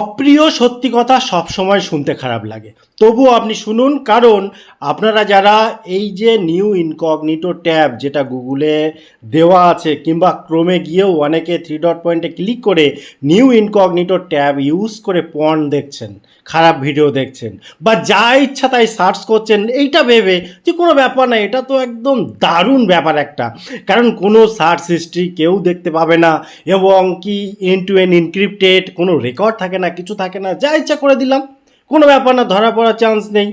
অপ্রিয় সত্যি কথা সবসময় শুনতে খারাপ লাগে। তবুও আপনি শুনুন, কারণ আপনারা যারা এই যে নিউ ইনকগনিটো ট্যাব, যেটা গুগলে দেওয়া আছে, কিংবা ক্রমে গিয়েও অনেকে থ্রি ডট পয়েন্টে ক্লিক করে নিউ ইনকগনিটো ট্যাব ইউজ করে পর্ন দেখছেন, খারাপ ভিডিও দেখছেন, বা যা ইচ্ছা তাই সার্চ করছেন, এইটা ভেবে যে কোনো ব্যাপার না, এটা তো একদম দারুণ ব্যাপার একটা। কারণ কোনো সার্চ হিস্ট্রি কেউ দেখতে পাবে না, এবং কি এন টু এন ইনক্রিপ্টেড কোনো রেকর্ড থাকে না কিছু থাকে না, যা ইচ্ছা করে দিলাম। কোনো ব্যাপার না, ধরা পড়ার চান্স নেই।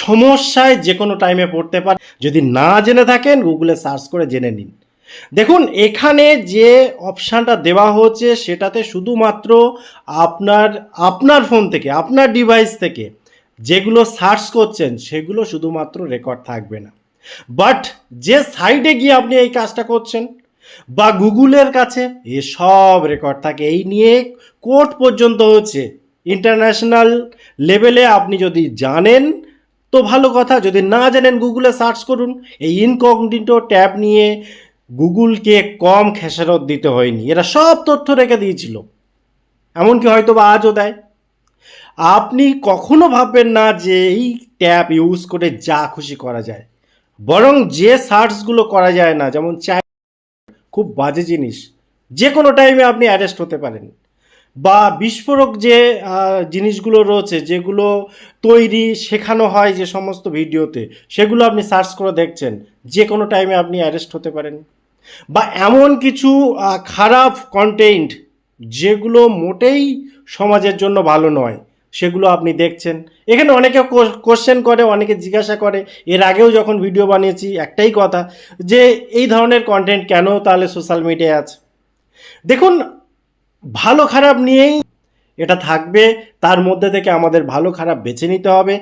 সমস্যায় যে কোনো টাইমে পড়তে পারে যদি না জেনে থাকেন গুগলে সার্চ করে জেনে নিন। দেখুন, এখানে যে অপশানটা দেওয়া হচ্ছে সেটাতে শুধুমাত্র আপনার আপনার ফোন থেকে, আপনার ডিভাইস থেকে যেগুলো সার্চ করছেন, সেগুলো শুধুমাত্র রেকর্ড থাকবে না। বাট যে সাইডে গিয়ে আপনি এই কাজটা করছেন বা গুগলের কাছে এসব রেকর্ড থাকে। এই নিয়ে কোর্ট পর্যন্ত হচ্ছে। ইন্টারন্যাশনাল লেভেলে আপনি যদি জানেন, তো ভালো কথা। যদি না জানেন, গুগলে সার্চ করুন। এই ইনকগনিটো ট্যাব নিয়ে গুগলকে কম খেসারত দিতে হয়নি। এরা সব তথ্য রেখে দিয়েছিল। এমনকি হয়তো বা আজও দেয়। আপনি কখনো ভাববেন না যে এই ট্যাব ইউজ করে যা খুশি করা যায়। বরং যে সার্চগুলো করা যায় না, যেমন চাই খুব বাজে জিনিস। যে কোনো টাইমে আপনি অ্যারেস্ট হতে পারেন। বা বিস্ফোরক যে জিনিসগুলো রয়েছে, যেগুলো তৈরি, শেখানো হয় যে সমস্ত ভিডিওতে, সেগুলো আপনি সার্চ করে দেখছেন যে কোনো টাইমে আপনি অ্যারেস্ট হতে পারেন। বা এমন কিছু খারাপ কন্টেন্ট যেগুলো মোটেই সমাজের জন্য ভালো নয়। সেগুলো আপনি দেখছেন। এখানে অনেকে কোশ্চেন করে, অনেকে জিজ্ঞাসা করে। এর আগেও যখন ভিডিও বানিয়েছি, একটাই কথা যে এই ধরনের কন্টেন্ট কেন তাহলে সোশ্যাল মিডিয়ায় আছে? দেখুন, ভালো খারাপ নিয়েই এটা থাকবে, তার মধ্যে থেকে আমাদের ভালো খারাপ বেছে নিতে হবে।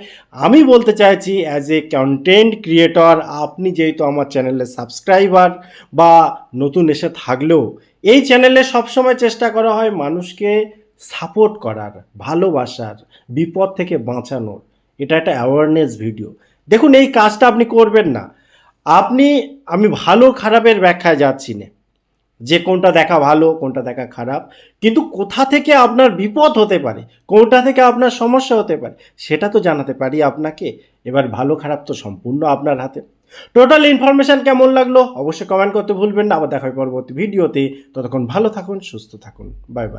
আমি বলতে চাইছি অ্যাজ এ কন্টেন্ট ক্রিয়েটর আপনি যেহেতু আমার চ্যানেলের সাবস্ক্রাইবার বা নতুন এসে থাকলেও, এই চ্যানেলে সবসময় চেষ্টা করা হয় মানুষকে সাপোর্ট করার, ভালোবাসার, বিপদ থেকে বাঁচানোর। এটা একটা অ্যাওয়ারনেস ভিডিও দেখুন, এই কাজটা আপনি করবেন না। আপনি, আমি ভালো খারাপের ব্যাখ্যায় যাচ্ছি না। যে কোনটা দেখা ভালো, কোনটা দেখা খারাপ। কিন্তু কোথা থেকে আপনার বিপদ হতে পারে? কোনটা থেকে আপনার সমস্যা হতে পারে? সেটা তো জানাতে পারি আপনাকে। এবার ভালো খারাপ তো সম্পূর্ণ আপনার হাতে। টোটাল ইনফরমেশন কেমন লাগল? অবশ্যই কমেন্ট করতে ভুলবেন না। আবার দেখা পরবর্তী ভিডিওতে ততক্ষণ ভালো থাকুন, সুস্থ থাকুন। Bye bye